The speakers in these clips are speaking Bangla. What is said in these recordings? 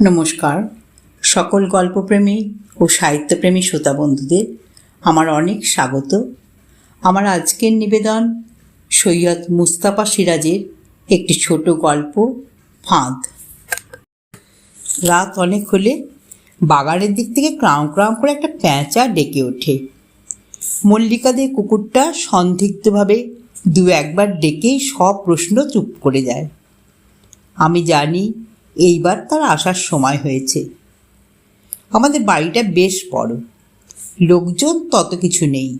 নমস্কার। সকল গল্পপ্রেমী ও সাহিত্যপ্রেমী শ্রোতা বন্ধুদের আমার অনেক স্বাগত। আমার আজকের নিবেদন সৈয়দ মুস্তাফা সিরাজের একটি ছোট গল্প, ফাঁদ। রাত অনেক হলে বাগানের দিক থেকে ক্রাম ক্রাম করে একটা প্যাঁচা ডেকে ওঠে। মল্লিকাদের কুকুরটা সন্দিগ্ধভাবে দু একবার ডেকেই সব প্রশ্ন চুপ করে যায়। আমি জানি এইবার তার আসার সময় হয়েছে। আমাদের বাড়িটা বেশ বড়। লোকজন তত কিছু নেই।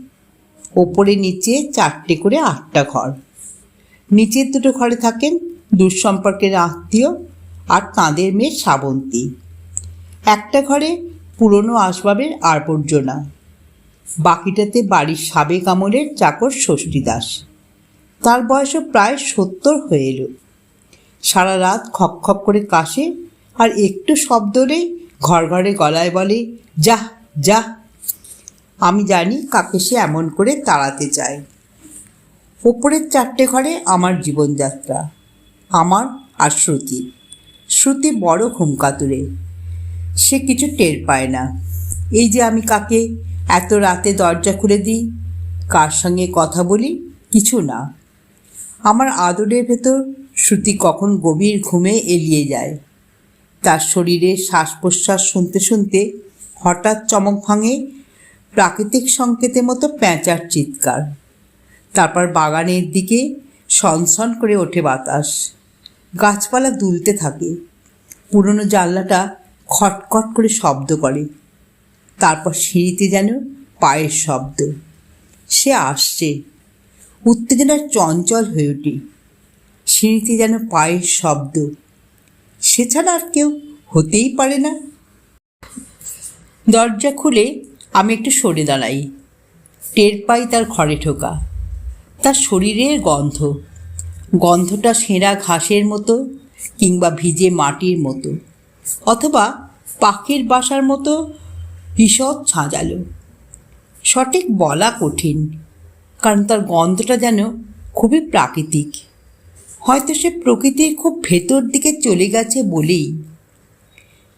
ওপরে নিচে চারটে করে আটটা ঘর। নিচের দুটো ঘরে থাকেন দূরসম্পর্কের আত্মীয় আর তাঁদের মেয়ে শ্রাবন্তী। একটা ঘরে পুরনো আসবাবের আবর্জনা বাকিটাতে বাড়ির সাবেক আমলের চাকর ষষ্ঠী দাস। তার বয়সও প্রায় সত্তর হয়ে এলো। সারা রাত খপ করে কাশে, আর একটু শব্দ নেই, ঘর ঘরে গলায় বলে যা যা আমি জানি কাকে সে এমন করে তাড়াতে চায়। ওপরের চারটে ঘরে আমার জীবনযাত্রা, আমার আর শ্রুতি। শ্রুতি বড় ঘুমকাতুরে সে কিছু টের পায় না। এই যে আমি কাকে এত রাতে দরজা খুলে দিই, কার সঙ্গে কথা বলি? কিছু না। আমার আদরের ভেতর শ্রুতি কখন গভীর ঘুমে এলিয়ে যায়। তার শরীরে শ্বাস প্রশ্বাস শুনতে শুনতে হঠাৎ চমক ভাঙে প্রাকৃতিক সংকেতের মতো প্যাঁচার চিৎকার। তারপর বাগানের দিকে সনসন করে ওঠে বাতাস। গাছপালা দুলতে থাকে। পুরনো জানলাটা খটখট করে শব্দ করে। তারপর সিঁড়িতে যেন পায়ের শব্দ। সে আসছে। উত্তেজনার চঞ্চল হয়ে উঠি। সিঁড়িতে যেন পায়ের শব্দ। সে ছাড়া আর কেউ হতেই পারে না। দরজা খুলে আমি একটু সরে দাঁড়াই। টের পাই তার ঘরে ঢোকা। তার শরীরের গন্ধ। গন্ধটা সেরা ঘাসের মতো কিংবা ভিজে মাটির মতো। অথবা পাখির বাসার মতো ঈষৎ ছাঁজালো সঠিক বলা কঠিন, কারণ তার গন্ধটা যেন খুবই প্রাকৃতিক। হয়তো সে প্রকৃতির খুব ভেতর দিকে চলে গেছে বলেই।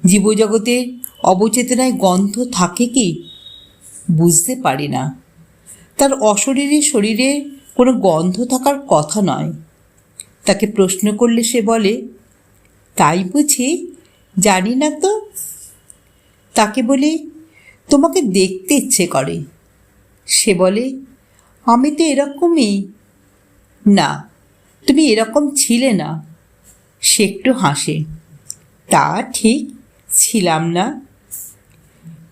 জীবজগতের অবচেতনায় গন্ধ থাকে কি বুঝতে পারি না। তার অশরীরী শরীরে কোনো গন্ধ থাকার কথা নয়। তাকে প্রশ্ন করলে সে বলে, তাই বুঝি? জানি না তো। তাকে বলে, তোমাকে দেখতে ইচ্ছে করে। সে বলে, আমি তো এরকমই। না তুমি এরকম ছিলে না। সে একটু হাসে। তা ঠিক, ছিলাম না।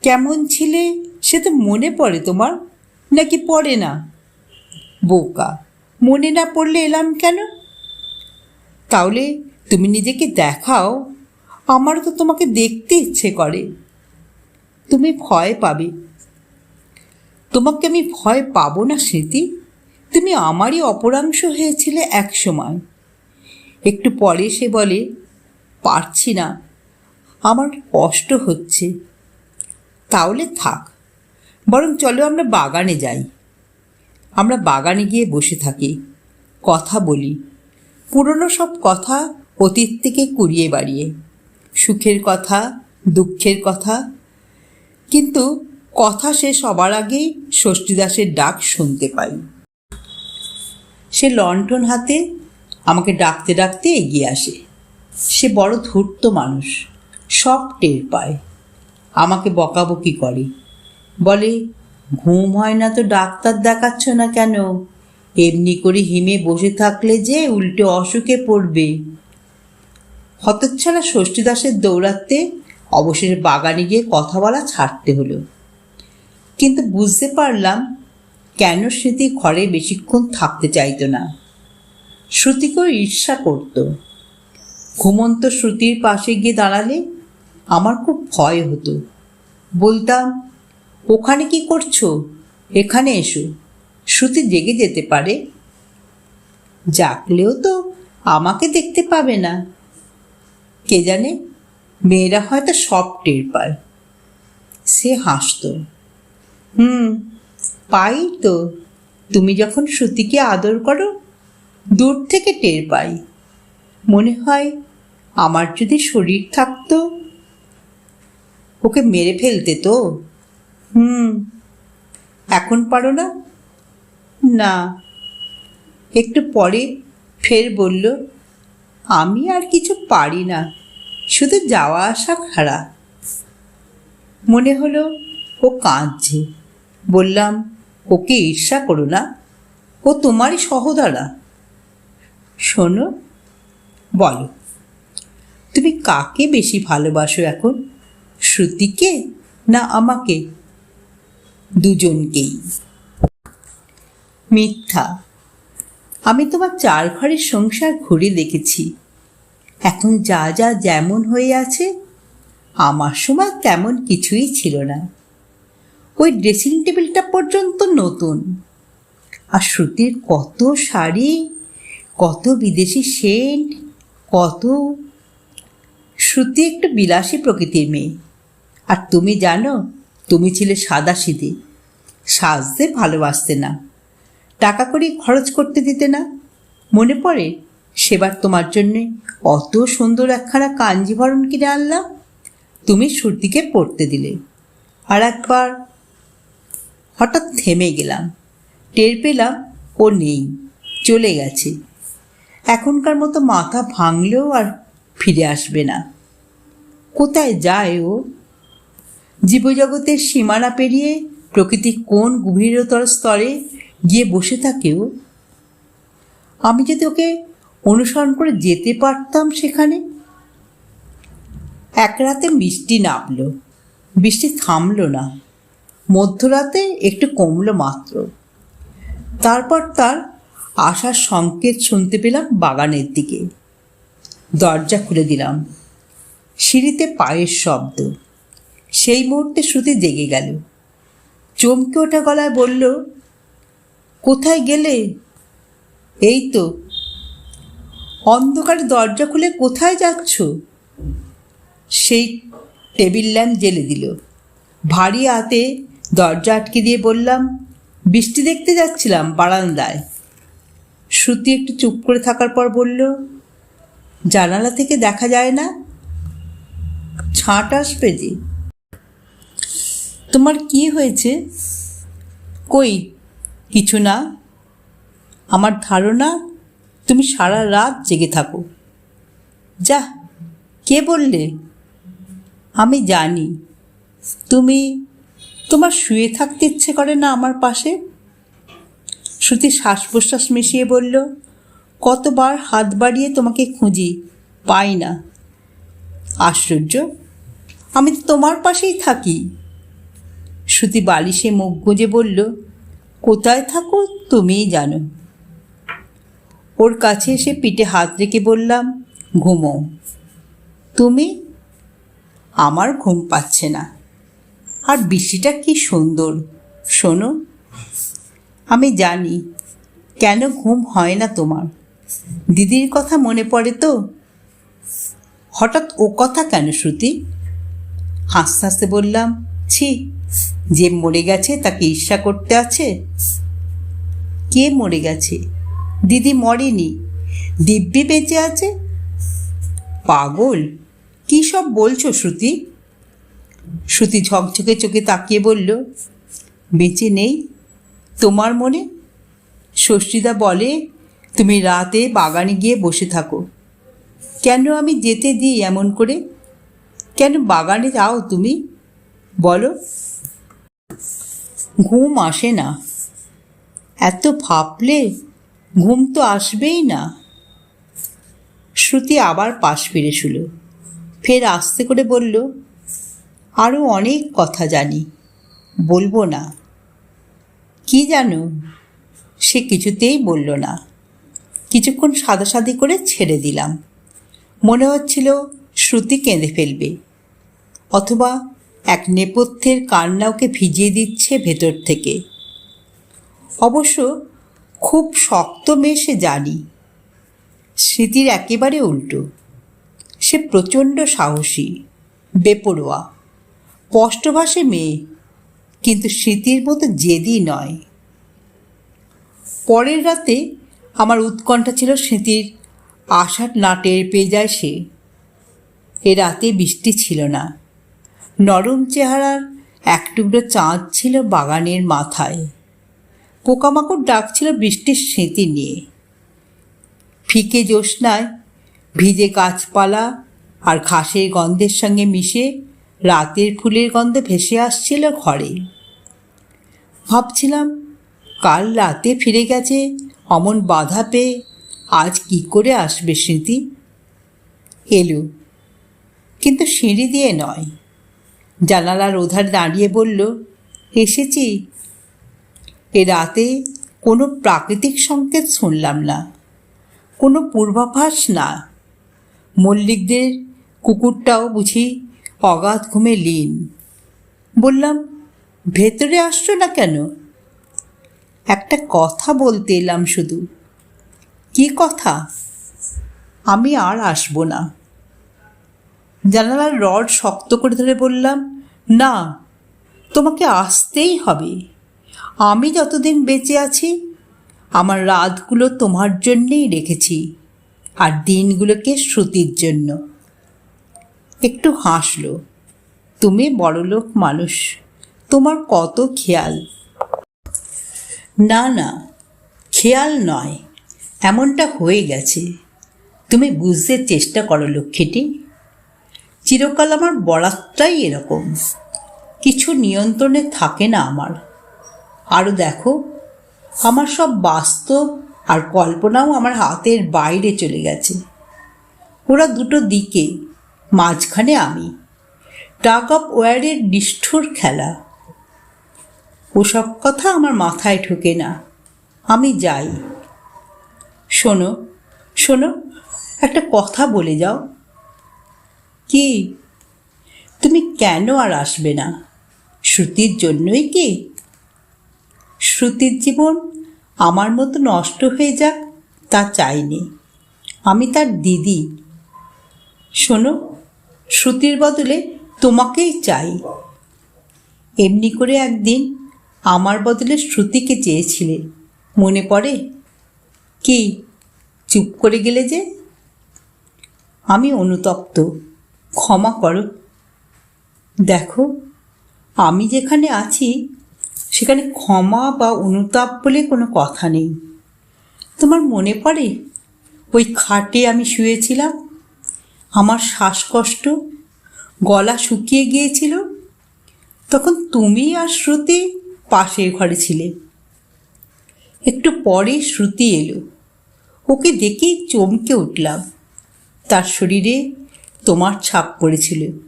কেমন ছিলে সে তো মনে পড়ে তোমার, নাকি পড়ে না? বোকা, মনে না পড়লে এলাম কেন? তাহলে তুমি নিজেকে দেখাও। আমার তো তোমাকে দেখতে ইচ্ছে করে। তুমি ভয় পাবে। তোমাকে আমি ভয় পাবো না স্মৃতি তুমি আমারই অপরাংশ হয়েছিলে এক সময়। একটু পরে সে বলে, পারছি না। আমার কষ্ট হচ্ছে। তাহলে থাক। বরং চলো আমরা বাগানে যাই। আমরা বাগানে গিয়ে বসে থাকি, কথা বলি। পুরনো সব কথা অতীত থেকে কুড়িয়ে বাড়িয়ে। সুখের কথা, দুঃখের কথা। কিন্তু কথা শেষ হবার আগেই ষষ্ঠীদাসের ডাক শুনতে পাই। সে লণ্ঠন হাতে আমাকে ডাকতে ডাকতে এগিয়ে আসে। সে বড় ধূর্ত মানুষ সব টের পায়, আমাকে বকাবকি করে। বলে, ঘুম হয় না তো ডাক্তার দেখাচ্ছ না কেন? এমনি করে হিমে বসে থাকলে যে উল্টে অসুখে পড়বে। হতচ্ছাড়া ষষ্ঠীদাসের দৌড়াতে অবশেষে বাগানে গিয়ে কথা বলা ছাড়তে হলো। কিন্তু বুঝতে পারলাম কেন স্মৃতি ঘরে বেশিক্ষণ থাকতে চাইতো না? শ্রুতিকেও ঈর্ষা করত। ঘুমন্ত শ্রুতির পাশে গিয়ে দাঁড়ালে আমার খুব ভয় হতো। বলতাম, ওখানে কি করছ? এখানে এসো। শ্রুতি জেগে যেতে পারে। জাগলেও তো আমাকে দেখতে পাবে না। কে জানে, মেয়েরা হয়তো সব টের পায়। সে হাসতো। হুম পাই তো। তুমি যখন শ্রুতিকে আদর করো, দূর থেকে টের পাই। মনে হয় আমার যদি শরীর থাকতো, ওকে মেরে ফেলতে তো। হুম, এখন পারো না? না। একটু পরে ফের বলল, আমি আর কিছু পারি না, শুধু যাওয়া আসা খারাপ মনে হলো ও কাঁদছে। বললাম ওকে ঈর্ষা করো না। ও তোমারই সহদারা। শোনো, বলো, তুমি কাকে বেশি ভালোবাসো এখন, শ্রুতিকে না আমাকে? দুজনকেই। মিথ্যা। আমি তোমার চার ঘরের সংসার ঘুরে দেখেছি। এখন যা যা যেমন হয়ে আছে, আমার সময় তেমন কিছুই ছিল না। ওই ড্রেসিং টেবিলটা পর্যন্ত নতুন। আর শ্রুতির কত শাড়ি, কত বিদেশি সেন্ট, কত শ্রুতি একটু বিলাসী প্রকৃতির মেয়ে। আর তুমি জানো, তুমি ছিলে সাদা সিধে। সাজতে ভালোবাসতে না। টাকা করি খরচ করতে দিতে না। মনে পড়ে, সেবার তোমার জন্যে অত সুন্দর একখানা কাঞ্জিভরণ কিনে আনলাম। তুমি শ্রুতিকে পড়তে দিলে। আর একবার হঠাৎ থেমে গেলাম। টের পেলাম ও নেই, চলে গেছে। এখনকার মতো মাথা ভাঙলেও আর ফিরে আসবে না। কোথায় যায় ও? জীবজগতের সীমানা পেরিয়ে প্রকৃতির কোন গভীরতর স্তরে গিয়ে বসে থাকে ও? আমি যদি ওকে অনুসরণ করে যেতে পারতাম সেখানে? এক রাতে বৃষ্টি নামলো বৃষ্টি থামলো না। মধ্যরাতে একটু কমলো মাত্র। তারপর তার আসার সংকেত শুনতে পেলাম বাগানের দিকে। দরজা খুলে দিলাম। সিঁড়িতে পায়ের শব্দ। সেই মুহূর্তে শ্রুতি জেগে গেল। চমকে ওঠা গলায় বলল, কোথায় গেলে? এই তো। অন্ধকারে দরজা খুলে কোথায় যাচ্ছ? সেই টেবিল ল্যাম্প জেলে দিল। ভারী হাতে দরজা আটকে দিয়ে বললাম, বৃষ্টি দেখতে যাচ্ছিলাম বারান্দায়। শ্রুতি একটু চুপ করে থাকার পর বলল, জানালা থেকে দেখা যায় না? ছাঁট আসবে যে। তোমার কি হয়েছে? কই, কিছু না। আমার ধারণা, তুমি সারা রাত জেগে থাকো। যা কে বললে? আমি জানি। তুমি তোমার শুয়ে থাকতে ইচ্ছে করে না আমার পাশে? শ্রুতি শ্বাস প্রশ্বাস মিশিয়ে বলল, কতবার হাত বাড়িয়ে তোমাকে খুঁজি? পাই না। আশ্চর্য, আমি তো তোমার পাশেই থাকি। শ্রুতি বালিশে মুখ গুঁজে বলল, কোথায় থাকো তুমিই জানো। ওর কাছে এসে পিঠে হাত রেখে বললাম, ঘুমো। তুমি? আমার ঘুম পাচ্ছে না। আর বৃষ্টিটা কি সুন্দর। শোনো, আমি জানি কেন ঘুম হয় না তোমার। দিদির কথা মনে পড়ে তো? হঠাৎ ও কথা কেন শ্রুতি? হাসতে হাসতে বললাম, ছি, যে মরে গেছে তাকে ঈর্ষা করতে আছে। কে মরে গেছে? দিদি মরেনি। দিব্যি বেঁচে আছে? পাগল, কী সব বলছো শ্রুতি? শ্রুতি ঝকঝকে চোখে তাকিয়ে বলল, বেঁচে নেই তোমার মনে? ষষ্ঠীদা বলে, তুমি রাতে বাগানে গিয়ে বসে থাকো। কেন আমি যেতে দিই এমন করে? কেন বাগানে যাও তুমি? বলো। ঘুম আসে না। এত ভাবলে ঘুম তো আসবেই না। শ্রুতি আবার পাশ ফিরে শুলো। ফের আস্তে করে বলল আরও অনেক কথা জানি। বলব না। কি জানো, সে কিছুতেই বলল না। কিছুক্ষণ সাদাসাদি করে ছেড়ে দিলাম। মনে হচ্ছিল শ্রুতি কেঁদে ফেলবে। অথবা এক নেপথ্যের কান্না ওকে ভিজিয়ে দিচ্ছে ভেতর থেকে। অবশ্য খুব শক্ত মেয়ে সে জানি। স্মৃতির একেবারে উল্টো। সে প্রচণ্ড সাহসী, বেপরোয়া। স্পষ্টভাষে মেয়ে, কিন্তু স্মৃতির মতো জেদি নয়। পরের রাতে আমার উৎকণ্ঠা ছিল স্মৃতির আশার না টের পেয়ে যায় সে। এ রাতে বৃষ্টি ছিল না। নরম চেহারার এক টুকরো চাঁদ ছিল বাগানের মাথায়। পোকামাকড় ডাকছিল বৃষ্টির স্মৃতি নিয়ে। ফিকে জ্যোৎস্নায় ভিজে গাছপালা আর ঘাসের গন্ধের সঙ্গে মিশে রাতের ফুলের গন্ধ ভেসে আসছিল ঘরে। ভাবছিলাম, কাল রাতে ফিরে গেছে, অমন বাধা পেয়ে আজ কি করে আসবে স্মৃতি? এলো। কিন্তু সিঁড়ি দিয়ে নয়। জানালার ওধার দাঁড়িয়ে বলল, এসেছি। এ রাতে কোনো প্রাকৃতিক সংকেত শুনলাম না। কোনো পূর্বাভাস না। মল্লিকদের কুকুরটাও বুঝি অগাধ ঘুমে লীন। বললাম, ভেতরে আসছো না কেন? একটা কথা বলতে এলাম শুধু। কি কথা? আমি আর আসব না। জানালার রড শক্ত করে ধরে বললাম, না, তোমাকে আসতেই হবে। আমি যতদিন বেঁচে আছি, আমার রাতগুলো তোমার জন্যেই রেখেছি, আর দিনগুলোকে শ্রুতির জন্য। একটু হাসলো। তুমি বড়লোক মানুষ, তোমার কত খেয়াল? না না, খেয়াল নয়, এমনটা হয়ে গেছে। তুমি বুঝতে চেষ্টা করো লক্ষ্মীটি। চিরকাল আমার বরাতটাই এরকম, কিছু নিয়ন্ত্রণে থাকে না আমার। আরও দেখো, আমার সব বাস্তব আর কল্পনাও আমার হাতের বাইরে চলে গেছে। ওরা দুটো দিকে মাঝখানে আমি। টাগ অফ ওয়ারের নিষ্ঠুর খেলা। ওসব কথা আমার মাথায় ঢোকে না। আমি যাই। শোনো শোনো, একটা কথা বলে যাও। কি? তুমি কেন আর আসবে না? শ্রুতির জন্যই কি? শ্রুতির জীবন আমার মতো নষ্ট হয়ে যাক তা চাইনি। আমি তার দিদি। শোনো শ্রুতির বদলে তোমাকেই চাই। এমনি করে একদিন আমার বদলে শ্রুতিকে চেয়েছিলে। মনে পড়ে? কি? চুপ করে গেলে যে? আমি অনুতপ্ত। ক্ষমা করো। দেখো, আমি যেখানে আছি, সেখানে ক্ষমা বা অনুতাপ বলে কোনো কথা নেই। তোমার মনে পড়ে? ওই খাটে আমি শুয়েছিলাম আমার শ্বাসকষ্ট, গলা শুকিয়ে গিয়েছিল, তখন তুমি আর শ্রুতি পাশের ঘরে ছিলে। একটু পরে শ্রুতি এলো। ওকে দেখেই চমকে উঠলাম। তার শরীরে তোমার ছাপ পড়েছিল।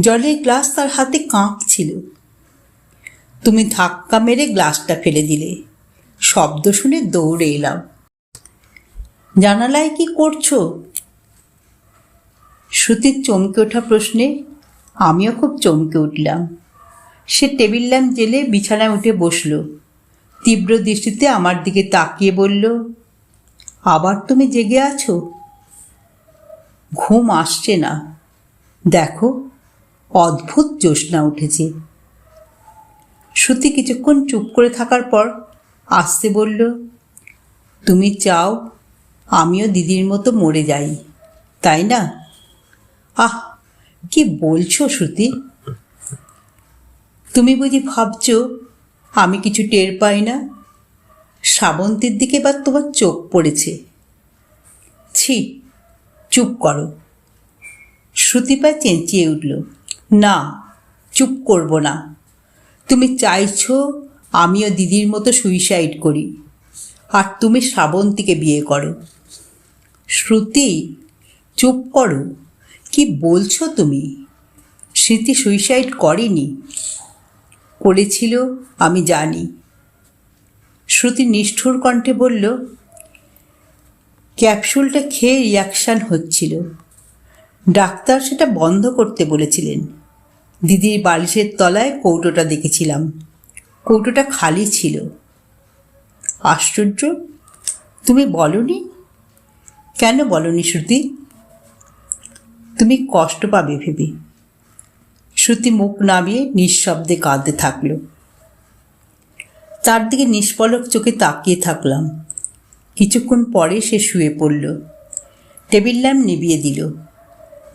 জলের গ্লাস তার হাতে কাঁপছিল। তুমি ধাক্কা মেরে গ্লাসটা ফেলে দিলে। শব্দ শুনে দৌড়ে এলাম। জানালায় কি করছ? শ্রুতির চমকে ওঠা প্রশ্নে আমিও খুব চমকে উঠলাম। সে টেবিল ল্যাম্প জেলে বিছানায় উঠে বসল। তীব্র দৃষ্টিতে আমার দিকে তাকিয়ে বলল, আবার তুমি জেগে আছো? ঘুম আসছে না। দেখো, অদ্ভুত জ্যোৎস্না উঠেছে। শ্রুতি কিছুক্ষণ চুপ করে থাকার পর আসতে বলল, তুমি চাও, আমিও দিদির মতো মরে যাই, তাই না? আহ, কি বলছো শ্রুতি? তুমি বুঝি ভাবছ আমি কিছু টের পাই না? শ্রাবন্তীর দিকে বা তোমার চোখ পড়েছে। ছি, চুপ করো। শ্রুতিপা চেঁচিয়ে উঠল, না, চুপ করব না। তুমি চাইছো আমিও দিদির মতো সুইসাইড করি, আর তুমি শ্রাবন্তীকে বিয়ে করো। শ্রুতি, চুপ করো। কি বলছো তুমি? স্মৃতি সুইসাইড করেনি। করেছিল, আমি জানি। শ্রুতি নিষ্ঠুর কণ্ঠে বলল, ক্যাপসুলটা খেয়ে রিয়াকশান হচ্ছিল। ডাক্তার সেটা বন্ধ করতে বলেছিলেন। দিদির বালিশের তলায় কৌটোটা দেখেছিলাম। কৌটোটা খালি ছিল। আশ্চর্য? তুমি বলনি? কেন বলনি শ্রুতি? তুমি কষ্ট পাবে ভেবে। শ্রুতি মুখ নামিয়ে নিঃশব্দে কাঁদতে থাকল। তার দিকে নিষ্পলক চোখে তাকিয়ে থাকলাম। কিছুক্ষণ পরে সে শুয়ে পড়ল। টেবিল ল্যাম্প নিভিয়ে দিল।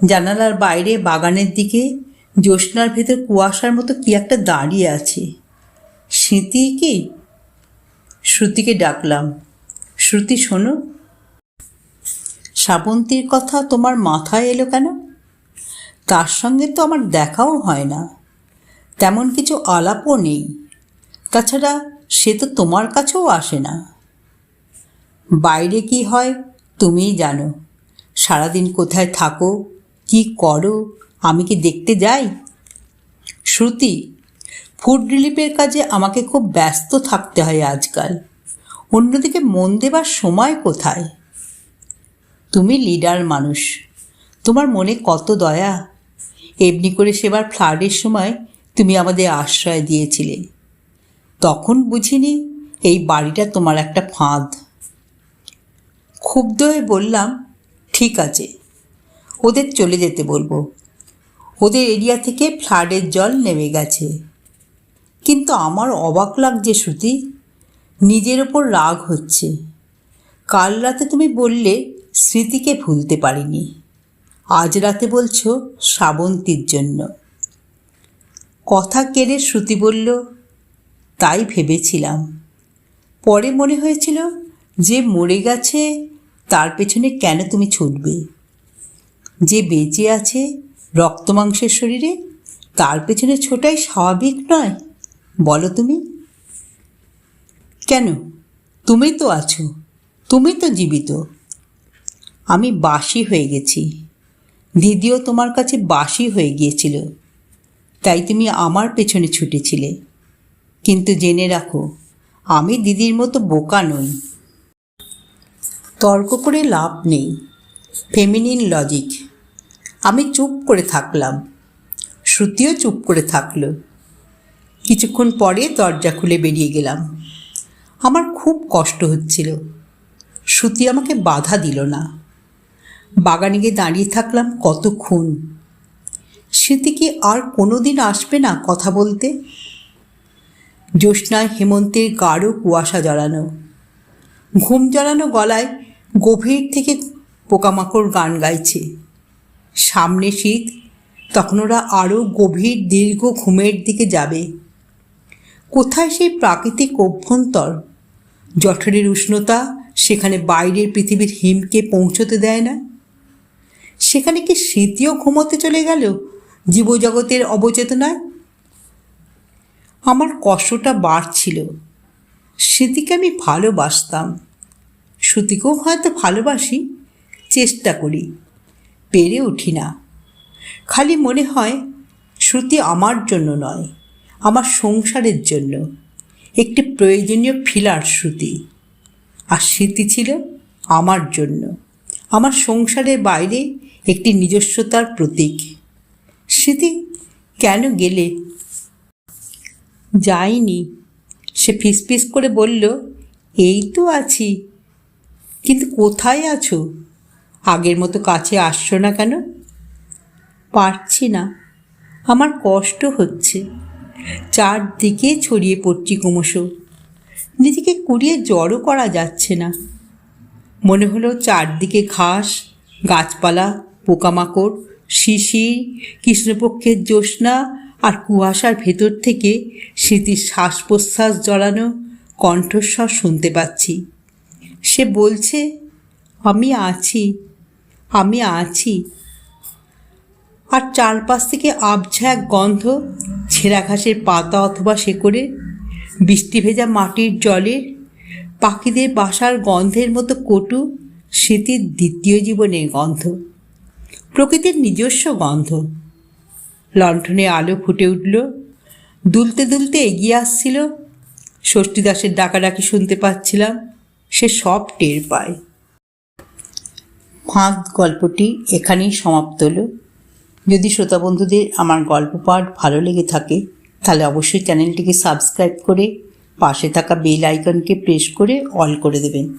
জানালার বাইরে বাগানের দিকে জ্যোৎস্নার ভেতর কুয়াশার মতো কি একটা দাঁড়িয়ে আছে। স্মৃতি কি? শ্রুতিকে ডাকলাম। শ্রুতি, শোনো। শ্রাবন্তীর কথা তোমার মাথায় এলো কেন? তার সঙ্গে তো আমার দেখাও হয় না। তেমন কিছু আলাপও নেই। তাছাড়া সে তো তোমার কাছেও আসে না। বাইরে কি হয় তুমিই জানো। সারাদিন কোথায় থাকো, কি করো, আমি কি দেখতে যাই? শ্রুতি ফুড রিলিফের কাজে আমাকে খুব ব্যস্ত থাকতে হয় আজকাল। অন্যদিকে মন দেবার সময় কোথায়? তুমি লিডার মানুষ। তোমার মনে কত দয়া? এমনি করে সেবার ফ্লাডের সময় তুমি আমাদের আশ্রয় দিয়েছিলে। তখন বুঝিনি এই বাড়িটা তোমার একটা ফাঁদ। ক্ষুব্ধ হয়ে বললাম, ঠিক আছে, ওদের চলে যেতে বলব। ওদের এরিয়া থেকে ফ্লাডের জল নেমে গেছে। কিন্তু আমার অবাক লাগছে শ্রুতি, নিজের ওপর রাগ হচ্ছে। কাল রাতে তুমি বললে স্মৃতিকে ভুলতে পারিনি। আজ রাতে বলছো, শ্রাবন্তীর জন্য। কথা কেড়ে শ্রুতি বলল, তাই ভেবেছিলাম। পরে মনে হয়েছিল, যে মরে গেছে, তার পেছনে কেন তুমি ছুটবে? যে বেঁচে আছে রক্ত মাংসের শরীরে, তার পেছনে ছোটাই স্বাভাবিক নয়, বলো তুমি। কেন? তুমি তো আছো, তুমি তো জীবিত। আমি বাসি হয়ে গেছি। দিদিও তোমার কাছে বাসি হয়ে গিয়েছিল। তাই তুমি আমার পেছনে ছুটেছিলে। কিন্তু জেনে রাখো, আমি দিদির মতো বোকা নই। তর্ক করে লাভ নেই। ফেমিনিন লজিক আমি চুপ করে থাকলাম। শ্রুতিও চুপ করে থাকল। কিছুক্ষণ পরে দরজা খুলে বেরিয়ে গেলাম। আমার খুব কষ্ট হচ্ছিল। শ্রুতি আমাকে বাধা দিল না। বাগানে গিয়ে দাঁড়িয়ে থাকলাম কতক্ষণ? স্মৃতি কি আর কোনো দিন আসবে না কথা বলতে। জ্যোৎস্নায় হেমন্তের গাঢ় কুয়াশা জড়ানো ঘুম জড়ানো গলায় গভীর থেকে পোকামাকড় গান গাইছে। সামনে শীত, তখন ওরা আরও গভীর দীর্ঘ ঘুমের দিকে যাবে। কোথায় সেই প্রাকৃতিক অভ্যন্তর? জঠরের উষ্ণতা সেখানে বাইরের পৃথিবীর হিমকে পৌঁছতে দেয় না। সেখানে কি স্মৃতিও ঘুমোতে চলে গেল? জীবজগতের অবচেতনায়? আমার কষ্টটা বাড়ছিল। স্মৃতিকে আমি ভালোবাসতাম। শ্রুতিকেও হয়তো ভালোবাসি, চেষ্টা করি, পেরে উঠি না। খালি মনে হয় শ্রুতি আমার জন্য নয়, আমার সংসারের জন্য। একটি প্রয়োজনীয় ফিলার শ্রুতি আর স্মৃতি ছিল আমার জন্য। আমার সংসারের বাইরে একটি নিজস্বতার প্রতীক। স্মৃতি কেন গেলে? যাইনি সে ফিসফিস করে বলল, এই তো আছি। কিন্তু কোথায় আছো? আগের মতো কাছে আসছো না কেন? পারছি না। আমার কষ্ট হচ্ছে। চারদিকে ছড়িয়ে পড়ছি ক্রমশ। নিজেকে কুড়িয়ে জড়ো করা যাচ্ছে না। মনে হলো চারদিকে ঘাস, গাছপালা পোকামাকড় শিশির কৃষ্ণপক্ষের জ্যোৎস্না আর কুয়াশার ভেতর থেকে স্মৃতির শ্বাস প্রশ্বাস জড়ানো কণ্ঠস্বর শুনতে পাচ্ছি। সে বলছে, আমি আছি আমি আছি। আর চারপাশ থেকে আবছা এক গন্ধ, ছেঁড়া ঘাসের পাতা অথবা শেকড়ে, বৃষ্টি ভেজা মাটির জলের পাখিদের বাসার গন্ধের মতো কটু স্মৃতির দ্বিতীয় জীবনের গন্ধ। প্রকৃতির নিজস্ব গন্ধ। লণ্ঠনে আলো ফুটে উঠল। দুলতে দুলতে এগিয়ে আসছিল। ষষ্ঠীদাসের ডাকাডাকি শুনতে পাচ্ছিলাম। সে সব টের পায়। ফাঁদ গল্পটি এখানেই সমাপ্ত হলো। যদি শ্রোতা বন্ধুদের আমার গল্প পাঠ ভালো লেগে থাকে, তাহলে অবশ্যই চ্যানেলটিকে সাবস্ক্রাইব করে পাশে থাকা বেল আইকনকে প্রেস করে অল করে দেবেন।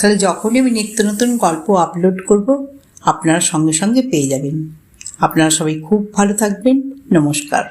তাহলে যখনই আমি নিত্য নতুন গল্প আপলোড করব আপনারা সঙ্গে সঙ্গে পেয়ে যাবেন। আপনারা সবাই খুব ভালো থাকবেন। নমস্কার।